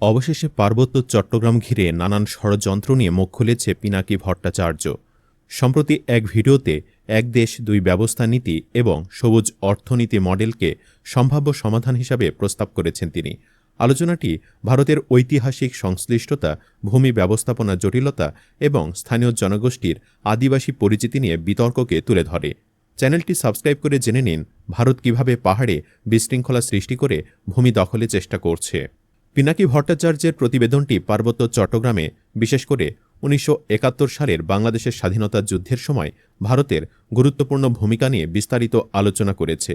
অবশেষে পার্বত্য চট্টগ্রাম ঘিরে নানান ষড়যন্ত্র নিয়ে মুখ খুলেছে পিনাকি ভট্টাচার্য। সম্প্রতি এক ভিডিওতে এক দেশ, দুই ব্যবস্থা নীতি এবং সবুজ অর্থনীতি মডেলকে সম্ভাব্য সমাধান হিসাবে প্রস্তাব করেছেন তিনি। আলোচনাটি ভারতের ঐতিহাসিক সংশ্লিষ্টতা, ভূমি ব্যবস্থাপনা জটিলতা এবং স্থানীয় জনগোষ্ঠীর আদিবাসী পরিচিতি নিয়ে বিতর্ককে তুলে ধরে। চ্যানেলটি সাবস্ক্রাইব করে জেনে নিন ভারত কীভাবে পাহাড়ে বিশৃঙ্খলা সৃষ্টি করে ভূমি দখলের চেষ্টা করছে। পিনাকি ভট্টাচার্যের প্রতিবেদনটি পার্বত্য চট্টগ্রামে, বিশেষ করে উনিশশো একাত্তর সালের বাংলাদেশের স্বাধীনতা যুদ্ধের সময়, ভারতের গুরুত্বপূর্ণ ভূমিকা নিয়ে বিস্তারিত আলোচনা করেছে।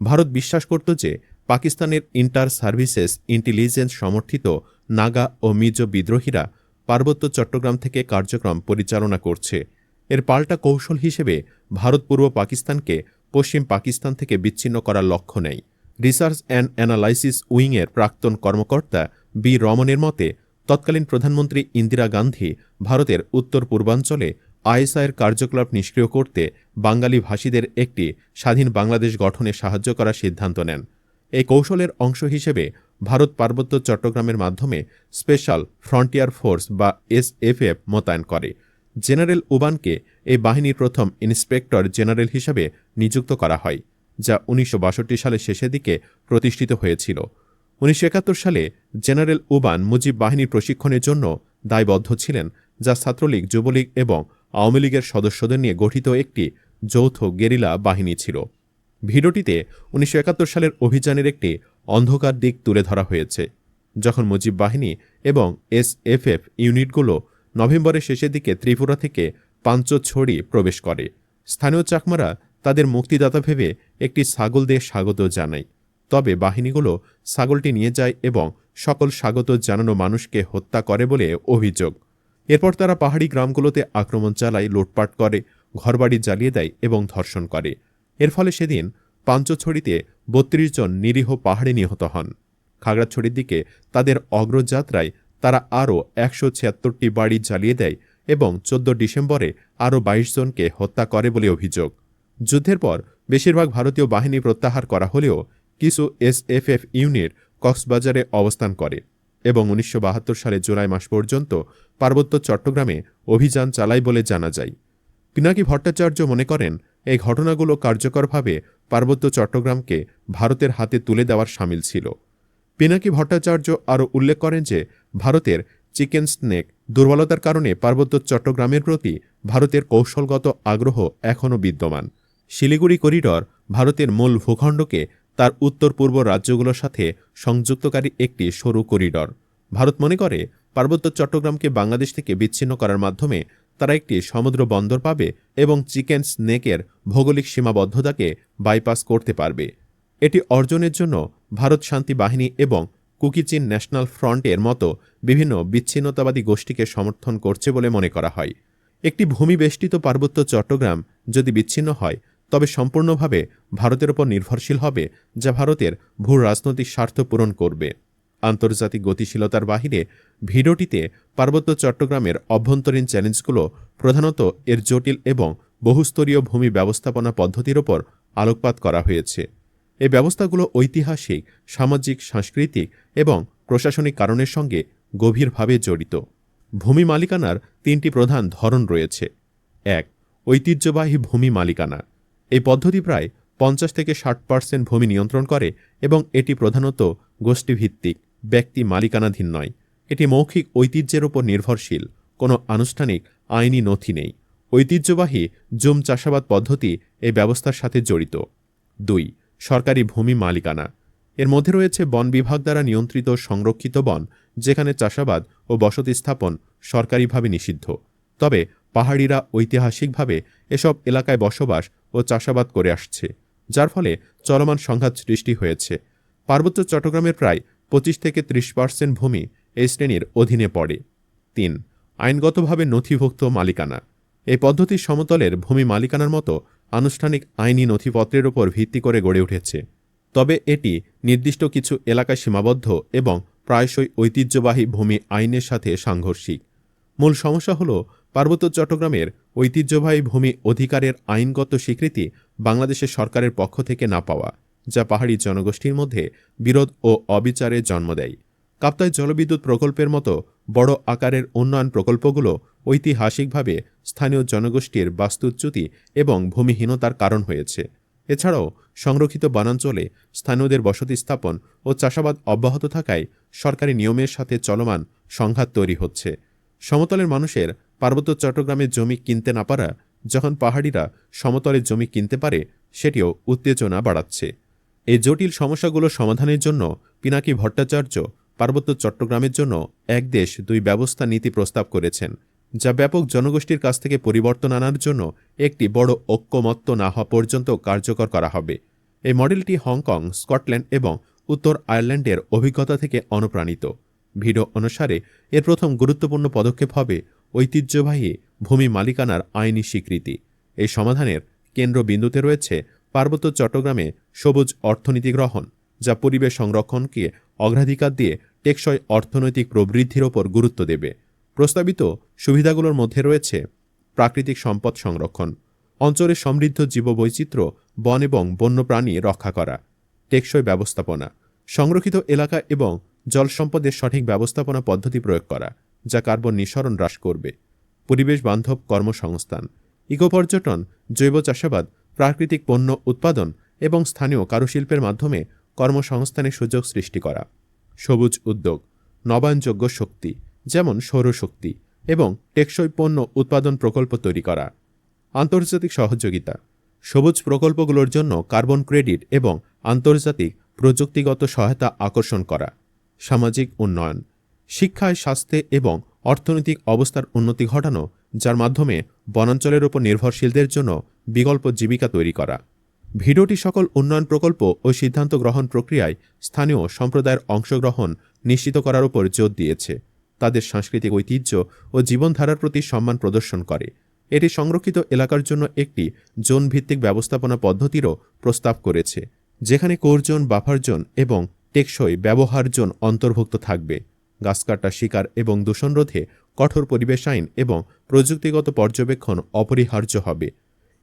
ভারত বিশ্বাস করত যে, পাকিস্তানের ইন্টার সার্ভিসেস ইন্টেলিজেন্স সমর্থিত নাগা ও মিজো বিদ্রোহীরা পার্বত্য চট্টগ্রাম থেকে কার্যক্রম পরিচালনা করছে। এর পাল্টা কৌশল হিসেবে ভারত পূর্ব পাকিস্তানকে পশ্চিম পাকিস্তান থেকে বিচ্ছিন্ন করার লক্ষ্য নেয়। রিসার্চ অ্যান্ড অ্যানালাইসিস উইংয়ের প্রাক্তন কর্মকর্তা বি. রমনের মতে, তৎকালীন প্রধানমন্ত্রী ইন্দিরা গান্ধী ভারতের উত্তর পূর্বাঞ্চলে আইএসআইয়ের কার্যকলাপ নিষ্ক্রিয় করতে বাঙালি ভাষীদের একটি স্বাধীন বাংলাদেশ গঠনে সাহায্য করার সিদ্ধান্ত নেন। এই কৌশলের অংশ হিসেবে ভারত পার্বত্য চট্টগ্রামের মাধ্যমে স্পেশাল ফ্রন্টিয়ার ফোর্স বা এসএফএফ মোতায়েন করে। জেনারেল উবানকে এই বাহিনীর প্রথম ইন্সপেক্টর জেনারেল হিসাবে নিযুক্ত করা হয়। যা উনিশশো সালের শেষের দিকে প্রতিষ্ঠিত হয়েছিল। উনিশশো একাত্তর সালে জেনারেল উবান মুজিব বাহিনীর প্রশিক্ষণের জন্য দায়বদ্ধ ছিলেন, যা ছাত্রলীগ, যুবলীগ এবং আওয়ামী লীগের সদস্যদের নিয়ে গঠিত একটি যৌথ গেরিলা বাহিনী ছিল। ভিডিওটিতে উনিশশো একাত্তর সালের অভিযানের একটি অন্ধকার দিক তুলে ধরা হয়েছে, যখন মুজিব বাহিনী এবং এস এসএফএফ ইউনিটগুলো নভেম্বরের শেষের দিকে ত্রিপুরা থেকে পাঞ্চছড়ি প্রবেশ করে। স্থানীয় চাকমারা তাদের মুক্তিদাতা ভেবে একটি ছাগল দিয়ে স্বাগত জানায় তবে বাহিনীগুলো ছাগলটি নিয়ে যায় এবং সকল স্বাগত জানানো মানুষকে হত্যা করে বলে অভিযোগ। এরপর তারা পাহাড়ি গ্রামগুলোতে আক্রমণ চালায়, লুটপাট করে, ঘরবাড়ি জ্বালিয়ে দেয় এবং ধর্ষণ করে। এর ফলে সেদিন পাঞ্চছড়িতে বত্রিশ জন নিরীহ পাহাড়ে নিহত হন। খাগড়াছড়ির দিকে তাদের অগ্রযাত্রায় তারা আরও একশো ছিয়াত্তরটি বাড়ি জ্বালিয়ে দেয় এবং চোদ্দ ডিসেম্বরে আরও বাইশ জনকে হত্যা করে বলে অভিযোগ। যুদ্ধের পর বেশিরভাগ ভারতীয় বাহিনী প্রত্যাহার করা হলেও কিছু এসএফএফ ইউনিট কক্সবাজারে অবস্থান করে এবং উনিশশো বাহাত্তর সালে জুলাই মাস পর্যন্ত পার্বত্য চট্টগ্রামে অভিযান চালায় বলে জানা যায়। পিনাকি ভট্টাচার্য মনে করেন, এই ঘটনাগুলো কার্যকরভাবে পার্বত্য চট্টগ্রামকে ভারতের হাতে তুলে দেওয়ার সামিল ছিল। পিনাকি ভট্টাচার্য আরও উল্লেখ করেন যে, ভারতের চিকেন স্নেক দুর্বলতার কারণে পার্বত্য চট্টগ্রামের প্রতি ভারতের কৌশলগত আগ্রহ এখনও বিদ্যমান। শিলিগুড়ি করিডর ভারতের মূল ভূখণ্ডকে তার উত্তর পূর্ব রাজ্যগুলোর সাথে সংযুক্তকারী একটি সরু করিডর। ভারত মনে করে, পার্বত্য চট্টগ্রামকে বাংলাদেশ থেকে বিচ্ছিন্ন করার মাধ্যমে তারা একটি সমুদ্র বন্দর পাবে এবং চিকেন স্নেকের ভৌগোলিক সীমাবদ্ধতাকে বাইপাস করতে পারবে। এটি অর্জনের জন্য ভারত শান্তি বাহিনী এবং কুকিচিন ন্যাশনাল ফ্রন্টের মতো বিভিন্ন বিচ্ছিন্নতাবাদী গোষ্ঠীকে সমর্থন করছে বলে মনে করা হয়। একটি ভূমিবেষ্টিত পার্বত্য চট্টগ্রাম যদি বিচ্ছিন্ন হয় তবে সম্পূর্ণভাবে ভারতের ওপর নির্ভরশীল হবে যা ভারতের ভূ রাজনৈতিক স্বার্থ পূরণ করবে। আন্তর্জাতিক গতিশীলতার বাহিরে ভিডিওটিতে পার্বত্য চট্টগ্রামের অভ্যন্তরীণ চ্যালেঞ্জগুলো প্রধানত এর জটিল এবং বহুস্তরীয় ভূমি ব্যবস্থাপনা পদ্ধতির ওপর আলোকপাত করা হয়েছে। এই ব্যবস্থাগুলো ঐতিহাসিক, সামাজিক, সাংস্কৃতিক এবং প্রশাসনিক কারণের সঙ্গে গভীরভাবে জড়িত। ভূমি মালিকানার তিনটি প্রধান ধরন রয়েছে। এক, ঐতিহ্যবাহী ভূমি মালিকানা। এই পদ্ধতি প্রায় পঞ্চাশ থেকে ষাট পার্সেন্ট ভূমি নিয়ন্ত্রণ করে এবং এটি প্রধানত গোষ্ঠীভিত্তিক, ব্যক্তি মালিকানাধীন নয়। এটি মৌখিক ঐতিহ্যের ওপর নির্ভরশীল, কোনো আনুষ্ঠানিক আইনি নথি নেই। ঐতিহ্যবাহী জুম চাষাবাদ পদ্ধতি এই ব্যবস্থার সাথে জড়িত। দুই, সরকারি ভূমি মালিকানা। এর মধ্যে রয়েছে বন বিভাগ দ্বারা নিয়ন্ত্রিত সংরক্ষিত বন, যেখানে চাষাবাদ ও বসতি স্থাপন সরকারিভাবে নিষিদ্ধ। তবে পাহাড়িরা ঐতিহাসিকভাবে এসব এলাকায় বসবাস ও চাষাবাদ করে আসছে, যার ফলে চলমান সংঘাত সৃষ্টি হয়েছে। পার্বত্য চট্টগ্রামের প্রায় পঁচিশ থেকে ত্রিশ পার্সেন্ট ভূমি এই শ্রেণির অধীনে পড়ে। তিন, আইনগতভাবে নথিভুক্ত মালিকানা। এই পদ্ধতির সমতলের ভূমি মালিকানার মতো আনুষ্ঠানিক আইনি নথিপত্রের উপর ভিত্তি করে গড়ে উঠেছে। তবে এটি নির্দিষ্ট কিছু এলাকা সীমাবদ্ধ এবং প্রায়শই ঐতিহ্যবাহী ভূমি আইনের সাথে সাংঘর্ষিক। মূল সমস্যা হল, পার্বত্য চট্টগ্রামের ঐতিহ্যবাহী ভূমি অধিকারের আইনগত স্বীকৃতি বাংলাদেশের সরকারের পক্ষ থেকে না পাওয়া, যা পাহাড়ি জনগোষ্ঠীর মধ্যে বিরোধ ও অবিচারের জন্ম দেয়। কাপ্তায় জলবিদ্যুৎ প্রকল্পের মতো বড় আকারের উন্নয়ন প্রকল্পগুলো ঐতিহাসিকভাবে স্থানীয় জনগোষ্ঠীর বাস্তুচ্যুতি এবং ভূমিহীনতার কারণ হয়েছে। এছাড়াও, সংরক্ষিত বনাঞ্চলে স্থানীয়দের বসতি স্থাপন ও চাষাবাদ অব্যাহত থাকায় সরকারি নিয়মের সাথে চলমান সংঘাত তৈরি হচ্ছে। সমতলের মানুষের পার্বত্য চট্টগ্রামের জমি কিনতে না পারা, যখন পাহাড়িরা সমতলের জমি কিনতে পারে, সেটিও উত্তেজনা বাড়াচ্ছে। এই জটিল সমস্যাগুলো সমাধানের জন্য পিনাকি ভট্টাচার্য পার্বত্য চট্টগ্রামের জন্য এক দেশ দুই ব্যবস্থা নীতি প্রস্তাব করেছেন, যা ব্যাপক জনগোষ্ঠীর কাছ থেকে পরিবর্তন আনার জন্য একটি বড় ঐক্যমত্য না হওয়া পর্যন্ত কার্যকর করা হবে। এই মডেলটি হংকং, স্কটল্যান্ড এবং উত্তর আয়ারল্যান্ডের অভিজ্ঞতা থেকে অনুপ্রাণিত। ভিডিও অনুসারে, এর প্রথম গুরুত্বপূর্ণ পদক্ষেপ হবে ঐতিহ্যবাহী ভূমি মালিকানার আইনি স্বীকৃতি। এই সমাধানের কেন্দ্রবিন্দুতে রয়েছে পার্বত্য চট্টগ্রামে সবুজ অর্থনীতি গ্রহণ, যা পরিবেশ সংরক্ষণকে অগ্রাধিকার দিয়ে টেকসই অর্থনৈতিক প্রবৃদ্ধির ওপর গুরুত্ব দেবে। প্রস্তাবিত সুবিধাগুলোর মধ্যে রয়েছে প্রাকৃতিক সম্পদ সংরক্ষণ, অঞ্চলের সমৃদ্ধ জীববৈচিত্র্য, বন এবং বন্যপ্রাণী রক্ষা করা, টেকসই ব্যবস্থাপনা, সংরক্ষিত এলাকা এবং জল সম্পদের সঠিক ব্যবস্থাপনা পদ্ধতি প্রয়োগ করা। যা কার্বন নিঃসরণ হ্রাস করবে। পরিবেশ বান্ধব কর্মসংস্থান। ইকো পর্যটন জৈব চাষাবাদ, প্রাকৃতিক পণ্য উৎপাদন এবং স্থানীয় কারুশিল্পের মাধ্যমে কর্মসংস্থানের সুযোগ সৃষ্টি করা। সবুজ উদ্যোগ, নবায়নযোগ্য শক্তি, যেমন সৌরশক্তি এবং টেকসই পণ্য উৎপাদন প্রকল্প তৈরি করা। আন্তর্জাতিক সহযোগিতা, সবুজ প্রকল্পগুলোর জন্য কার্বন ক্রেডিট এবং আন্তর্জাতিক প্রযুক্তিগত সহায়তা আকর্ষণ করা। সামাজিক উন্নয়ন শিক্ষায় স্বাস্থ্যে এবং অর্থনৈতিক অবস্থার উন্নতি ঘটানো, যার মাধ্যমে বনাঞ্চলের ওপর নির্ভরশীলদের জন্য বিকল্প জীবিকা তৈরি করা। ভিডিওটি সকল উন্নয়ন প্রকল্প ও সিদ্ধান্ত গ্রহণ প্রক্রিয়ায় স্থানীয় সম্প্রদায়ের অংশগ্রহণ নিশ্চিত করার উপর জোর দিয়েছে। তাদের সাংস্কৃতিক ঐতিহ্য ও জীবনধারার প্রতি সম্মান প্রদর্শন করে। এটি সংরক্ষিত এলাকার জন্য একটি জোন ভিত্তিক ব্যবস্থাপনা পদ্ধতিরও প্রস্তাব করেছে, যেখানে কোরজন বাফার জোন এবং টেকসই ব্যবহার জোন অন্তর্ভুক্ত থাকবে। গাছ কাটা শিকার এবং দূষণ রোধে কঠোর পরিবেশ আইন এবং প্রযুক্তিগত পর্যবেক্ষণ অপরিহার্য হবে।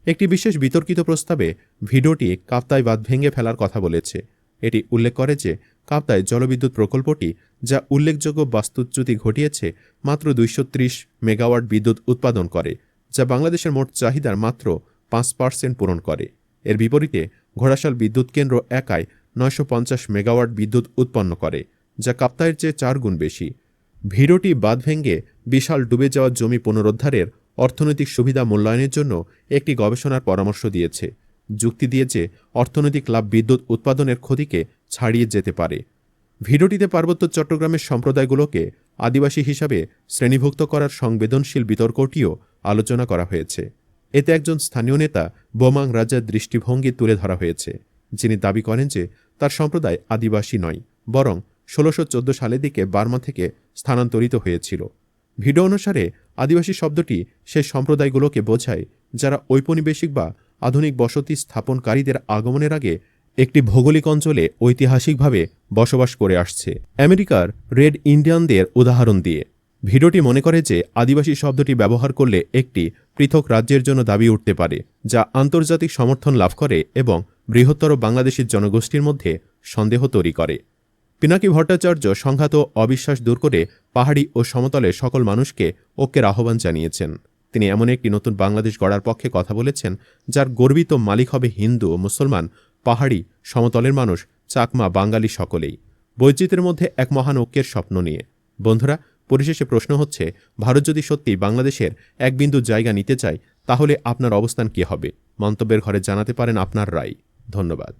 একটি বিশেষ বিতর্কিত প্রস্তাবে ভিডিওটি কাপ্তায় বাঁধ ভেঙে ফেলার কথা বলেছে। এটি উল্লেখ করে যে কাপ্তায় জলবিদ্যুৎ প্রকল্পটি যা উল্লেখযোগ্য বাস্তুচ্যুতি ঘটিয়েছে মাত্র দুইশ ত্রিশ মেগাওয়াট বিদ্যুৎ উৎপাদন করে, যা বাংলাদেশের মোট চাহিদার মাত্র পাঁচ পার্সেন্ট পূরণ করে। এর বিপরীতে ঘোড়াশাল বিদ্যুৎ কেন্দ্র একাই নয়শো পঞ্চাশ মেগাওয়াট বিদ্যুৎ উৎপন্ন করে। যা কাপ্তায়ের চেয়ে চার গুণ বেশি। ভিডিওটি বাঁধ ভেঙ্গে বিশাল ডুবে যাওয়া জমি পুনরুদ্ধারের অর্থনৈতিক সুবিধা মূল্যায়নের জন্য একটি গবেষণার পরামর্শ দিয়েছে। যুক্তি দিয়েছে, অর্থনৈতিক লাভ বিদ্যুৎ উৎপাদনের ক্ষতিকে ছাড়িয়ে যেতে পারে। ভিডিওটিতে পার্বত্য চট্টগ্রামের সম্প্রদায়গুলোকে আদিবাসী হিসাবে শ্রেণীভুক্ত করার সংবেদনশীল বিতর্কটিও আলোচনা করা হয়েছে। এতে একজন স্থানীয় নেতা বোমাং রাজার দৃষ্টিভঙ্গি তুলে ধরা হয়েছে। যিনি দাবি করেন যে তার সম্প্রদায় আদিবাসী নয়, বরং ষোলোশো সালের দিকে বার্মা থেকে স্থানান্তরিত হয়েছিল। ভিডিও অনুসারে আদিবাসী শব্দটি সে সম্প্রদায়গুলোকে বোঝায় যারা ঔপনিবেশিক বা আধুনিক বসতি স্থাপনকারীদের আগমনের আগে একটি ভৌগোলিক অঞ্চলে ঐতিহাসিকভাবে বসবাস করে আসছে। আমেরিকার রেড ইন্ডিয়ানদের উদাহরণ দিয়ে, ভিডিওটি মনে করে যে আদিবাসী শব্দটি ব্যবহার করলে একটি পৃথক রাজ্যের জন্য দাবি উঠতে পারে, যা আন্তর্জাতিক সমর্থন লাভ করে এবং বৃহত্তর বাংলাদেশের জনগোষ্ঠীর মধ্যে সন্দেহ তৈরি করে। পিনাকি ভট্টাচার্য সংঘাত ও অবিশ্বাস দূর করে পাহাড়ি ও সমতলে সকল মানুষকে ঐক্যের আহ্বান জানিয়েছেন। তিনি এমন একটি নতুন বাংলাদেশ গড়ার পক্ষে কথা বলেছেন, যার গর্বিত মালিক হবে হিন্দু ও মুসলমান, পাহাড়ি, সমতলের মানুষ, চাকমা, বাঙালি সকলেই। বৈচিত্র্যের মধ্যে এক মহান ঐক্যের স্বপ্ন নিয়ে। বন্ধুরা, পরিশেষে প্রশ্ন হচ্ছে, ভারত যদি সত্যি বাংলাদেশের এক বিন্দু জায়গা নিতে চায়, তাহলে আপনার অবস্থান কী হবে? মন্তব্যের ঘরে জানাতে পারেন আপনার রায়। ধন্যবাদ।